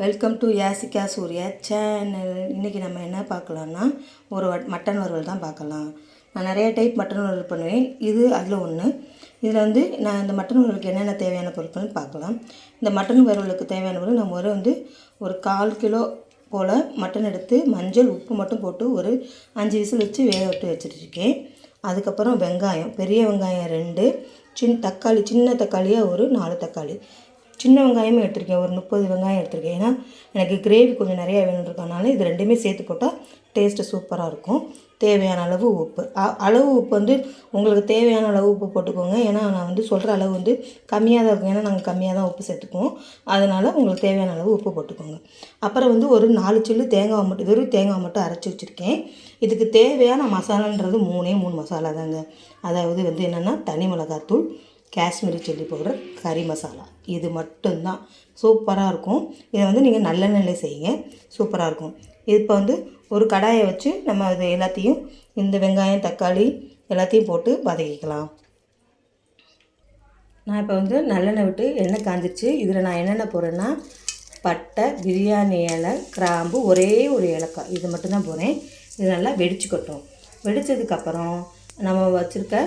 Welcome to Yasika Surya channel இன்றைக்கி நம்ம என்ன பார்க்கலான்னா ஒரு வட்- மட்டன் வறுவல் தான் பார்க்கலாம். நான் நிறைய டைப் மட்டன் வறுவல் பண்ணுவேன். இது அதில் ஒன்று இதில் வந்து நான் இந்த மட்டன் வறுவலுக்கு என்னென்ன தேவையான பொருட்கள்னு பார்க்கலாம். இந்த மட்டன் வறுவலுக்கு தேவையான பொருள் நம்ம ஒரு வந்து ஒரு கால் கிலோ போல் மட்டன் எடுத்து மஞ்சள் உப்பு மட்டும் போட்டு ஒரு அஞ்சு விசில் வச்சு வேக விட்டு வச்சுருக்கேன் அதுக்கப்புறம் வெங்காயம் பெரிய வெங்காயம் ரெண்டு சின் தக்காளி சின்ன தக்காளியாக ஒரு நாலு தக்காளி. சின்ன வெங்காயமும் எடுத்திருக்கேன். ஒரு முப்பது வெங்காயம் எடுத்திருக்கேன். ஏன்னா எனக்கு கிரேவி கொஞ்சம் நிறையா வேணுன்றதுனால இது ரெண்டுமே சேர்த்து போட்டால் டேஸ்ட்டு சூப்பராக இருக்கும். தேவையான அளவு உப்பு. அ- அளவு உப்பு வந்து உங்களுக்கு தேவையான அளவு உப்பு போட்டுக்கோங்க. ஏன்னா நான் வந்து சொல்கிற அளவு வந்து கம்மியாக தான் இருக்கும். ஏன்னா நாங்கள் கம்மியாக தான் உப்பு சேர்த்துக்குவோம். அதனால் உங்களுக்கு தேவையான அளவு உப்பு போட்டுக்கோங்க. அப்புறம் வந்து ஒரு நாலு சில்லு தேங்காய் மட்டும் வெறும் தேங்காய் மட்டும் அரைச்சி வச்சுருக்கேன். இதுக்கு தேவையான மசாலான்றது மூணே மூணு மசாலா தாங்க. அதாவது வந்து என்னென்னா தனி மிளகாத்தூள் காஷ்மீரி சில்லி பவுடர் கறி மசாலா. இது மட்டும்தான். சூப்பராக இருக்கும். இதை வந்து நீங்கள் நல்லெண்ணெயில் செய்யுங்க. சூப்பராக இருக்கும். இப்போ வந்து ஒரு கடாயை வச்சு நம்ம இது எல்லாத்தையும் இந்த வெங்காயம் தக்காளி எல்லாத்தையும் போட்டு வதக்கிக்கலாம். நான் இப்போ வந்து நல்லெண்ணெய் விட்டு எண்ணெய் காஞ்சிருச்சு. இதில் நான் என்னென்ன போடுறேன்னா பட்டை பிரியாணி இலை கிராம்பு ஒரே ஒரு ஏலக்காய். இது மட்டும்தான் போகிறேன் இது நல்லா வெடிச்சுக்கட்டும். வெடிச்சதுக்கப்புறம் நம்ம வச்சுருக்க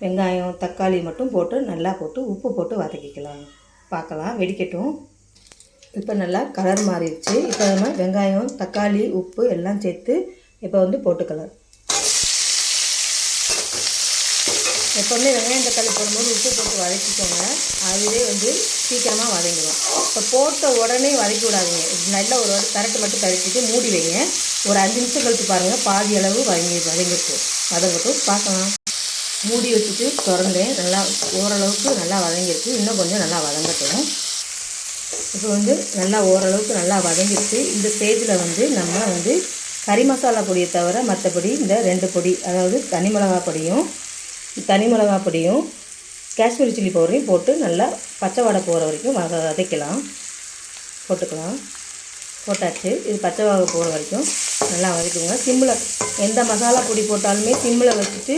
வெங்காயம் தக்காளி மட்டும் போட்டு நல்லா போட்டு உப்பு போட்டு வதக்கிக்கலாம். பார்க்கலாம் வெடிக்கட்டும். இப்போ நல்லா கலர் மாறிடுச்சு. இப்போ நம்ம வெங்காயம் தக்காளி உப்பு எல்லாம் சேர்த்து இப்போ வந்து போட்டுக்கலாம். எப்போவுமே வெங்காயம் தக்காளி போடும்போது உப்பு போட்டு வதக்கிக்கோங்க. அதுவே வந்து சீக்கிரமாக வதங்கிடும் இப்போ போட்ட உடனே வதக்கி விடாதீங்க நல்லா ஒரு வாட்டி மட்டும் கழிச்சிட்டு மூடி வைங்க. ஒரு அஞ்சு நிமிஷம் கழித்து பாருங்கள் பாதி அளவு வதங்கி வதங்கிட்டு வதங்கட்டும் பார்க்கலாம். மூடி வச்சுட்டு திறந்தேன். நல்லா ஓரளவுக்கு நல்லா வதங்கிருக்கு. இன்னும் கொஞ்சம் நல்லா வதங்கட்டும். இப்போ வந்து நல்லா ஓரளவுக்கு நல்லா வதங்கிடுச்சு. இந்த ஸ்டேஜில் வந்து நம்ம வந்து கறி மசாலா பொடியை தவிர மற்றபடி இந்த ரெண்டு பொடி அதாவது தனி மிளகா பொடியும் தனி மிளகா பொடியும் காஷ்மீரி சில்லி பவுடரையும் போட்டு நல்லா பச்சை வடை போகிற வரைக்கும் வத வதக்கலாம். போட்டுக்கலாம். போட்டாச்சு. இது பச்சை வடை போகிற வரைக்கும் நல்லா வதக்குங்க. சிம்மில் எந்த மசாலா பொடி போட்டாலுமே சிம்மில் வச்சுட்டு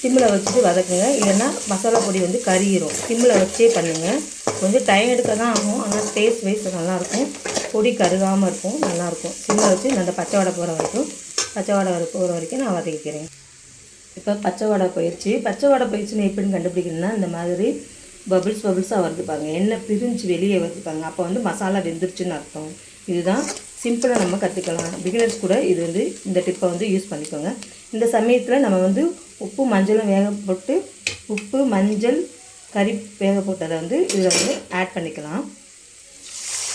சிம்மில் வச்சுட்டு வதக்குங்க. இல்லைன்னா மசாலா பொடி வந்து கறியிடும் சிம்மில் வச்சே பண்ணுங்கள் கொஞ்சம் டைம் எடுக்க தான் ஆகும். ஆனால் டேஸ்ட் வைஸ் நல்லாயிருக்கும். பொடி கருகாமல் இருக்கும். நல்லாயிருக்கும். சிம்மில் வச்சு நல்ல பச்சை வடை போகிற வரைக்கும். பச்சை வடை போகிற வரைக்கும் நான் வதக்கிக்கிறேன். இப்போ பச்சை வடை போயிடுச்சு பச்சை வடை போயிடுச்சுன்னு எப்படின்னு கண்டுபிடிக்கணும்னா இந்த மாதிரி பபிள்ஸ் பபிள்ஸாக வருது பாருங்க. எண்ணெய் பிரிஞ்சு வெளியே வருது அப்போ வந்து மசாலா வெந்துருச்சுன்னு அர்த்தம். இதுதான் சிம்பிளாக நம்ம கற்றுக்கலாம் பிகினர்ஸ் கூட இது வந்து இந்த டிப்பை வந்து யூஸ் பண்ணிக்கோங்க. இந்த சமயத்தில் நம்ம வந்து உப்பு மஞ்சளும் வேக போட்டு உப்பு மஞ்சள் கறி வேக போட்டதை வந்து இதில் வந்து ஆட் பண்ணிக்கலாம்.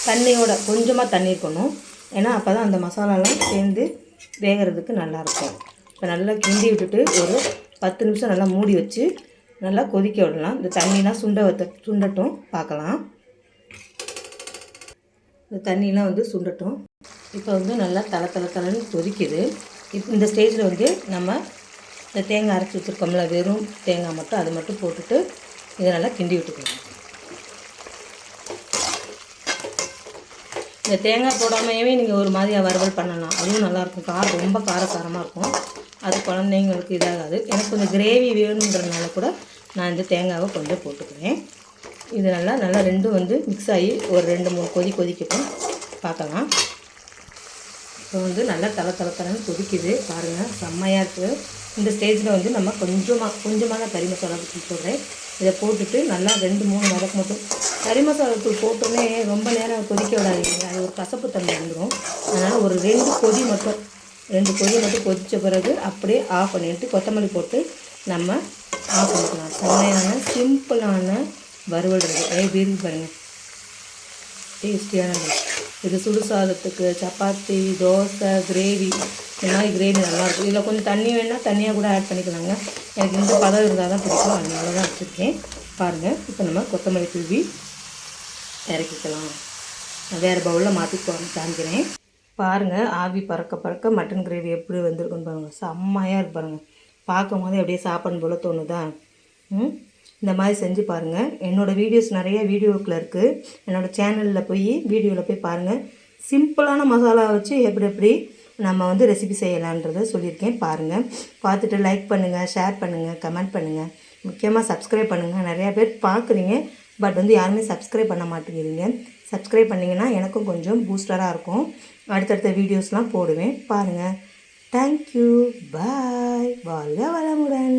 தண்ணியோட கொஞ்சமாக தண்ணி இருக்கணும். ஏன்னா அப்போ தான் அந்த மசாலாலாம் சேர்ந்து வேகிறதுக்கு நல்லாயிருக்கும். இப்போ நல்லா கிண்டி விட்டுட்டு ஒரு பத்து நிமிஷம் நல்லா மூடி வச்சு நல்லா கொதிக்க விடலாம். இந்த தண்ணிலாம் சுண்ட வத்த சுண்டட்டும் பார்க்கலாம். இந்த தண்ணிலாம் வந்து சுண்டட்டும். இப்போ வந்து நல்லா தலை தலை தலைன்னு கொதிக்குது. இப்போ இந்த ஸ்டேஜில் வந்து நம்ம இந்த தேங்காய் அரைச்சி வச்சுருக்கோம்ல வெறும் தேங்காய் மட்டும் அது மட்டும் போட்டுட்டு இதை நல்லா கிண்டி விட்டுக்கணும். இந்த தேங்காய் போடாமையவே நீங்கள் ஒரு மாதிரியாக வறுவல் பண்ணலாம். அதுவும் நல்லாயிருக்கும் காரம் ரொம்ப காரசாரமாக இருக்கும். அது குழந்தைங்களுக்கு இதாகாது. எனக்கு கொஞ்சம் கிரேவி வேணுன்றதுனால கூட நான் இந்த தேங்காவை கொஞ்சம் போட்டுக்கிறேன். இது நல்லா நல்லா ரெண்டும் வந்து மிக்ஸ் ஆகி ஒரு ரெண்டு மூணு கொதி கொதிக்கட்டும். பார்க்கலாம். இப்போ வந்து நல்லா தலை தலை தலைன்னு கொதிக்குது. பாருங்கள் செம்மையாக இருக்குது இந்த ஸ்டேஜில் வந்து நம்ம கொஞ்சமாக கொஞ்சமான கறி மசாலா தூள் போடுறேன். இதை போட்டுட்டு நல்லா ரெண்டு மூணு வதக்கு மட்டும். கறி மசாலா தூள் போட்டோன்னே ரொம்ப நேரம் கொதிக்க விடாதீங்க. அது ஒரு கசப்பு தன்மை வந்துடும் அதனால் ஒரு ரெண்டு கொதி மட்டும் ரெண்டு கொதி மட்டும் கொதித்த பிறகு அப்படியே ஆஃப் பண்ணிட்டு கொத்தமல்லி போட்டு நம்ம ஆஃப் பண்ணிக்கலாம். செம்மையான சிம்பிளான வறுவல் இருக்குது எப்படி இருக்கு பாருங்கள் டேஸ்டியானது இது. சுடு சாதத்துக்கு சப்பாத்தி தோசை கிரேவி இந்த மாதிரி கிரேவி நல்லாயிருக்கும். இதில் கொஞ்சம் தண்ணி வேணால் தண்ணியாக கூட ஆட் பண்ணிக்கலாங்க. எனக்கு இந்த பதம் இருந்தால் தான் பிடிக்கும். அதனால தான் வச்சுருக்கேன். பாருங்கள் இப்போ நம்ம கொத்தமல்லி தூவி இறக்கிக்கலாம். நான் வேறு பவுலில் மாற்றி காமிக்கிறேன். பாருங்கள் ஆவி பறக்க பறக்க மட்டன் கிரேவி எப்படி வந்திருக்குன்னு பாருங்கள் செம்மையாக இருக்கு பாருங்கள் பார்க்கும் போது அப்படியே சாப்பிடணும் போல் தோணுதா? ம்? இந்த மாதிரி செஞ்சு பாருங்கள் என்னோடய வீடியோஸ் நிறைய வீடியோக்கில் இருக்குது என்னோடய சேனலில் போய் வீடியோவில் போய் பாருங்கள் சிம்பிளான மசாலா வச்சு எப்படி எப்படி நம்ம வந்து ரெசிபி செய்யலான்றதை சொல்லியிருக்கேன். பாருங்கள் பார்த்துட்டு லைக் பண்ணுங்கள் ஷேர் பண்ணுங்கள் கமெண்ட் பண்ணுங்கள் முக்கியமாக சப்ஸ்கிரைப் பண்ணுங்கள் நிறையா பேர் பார்க்குறீங்க. பட் வந்து யாருமே சப்ஸ்கிரைப் பண்ண மாட்டேங்கிறீங்க. சப்ஸ்கிரைப் பண்ணிங்கன்னா எனக்கும் கொஞ்சம் பூஸ்டராக இருக்கும். அடுத்தடுத்த வீடியோஸ்லாம் போடுவேன். பாருங்கள் தேங்க்யூ பாய் வாழ்க வளமுடன்.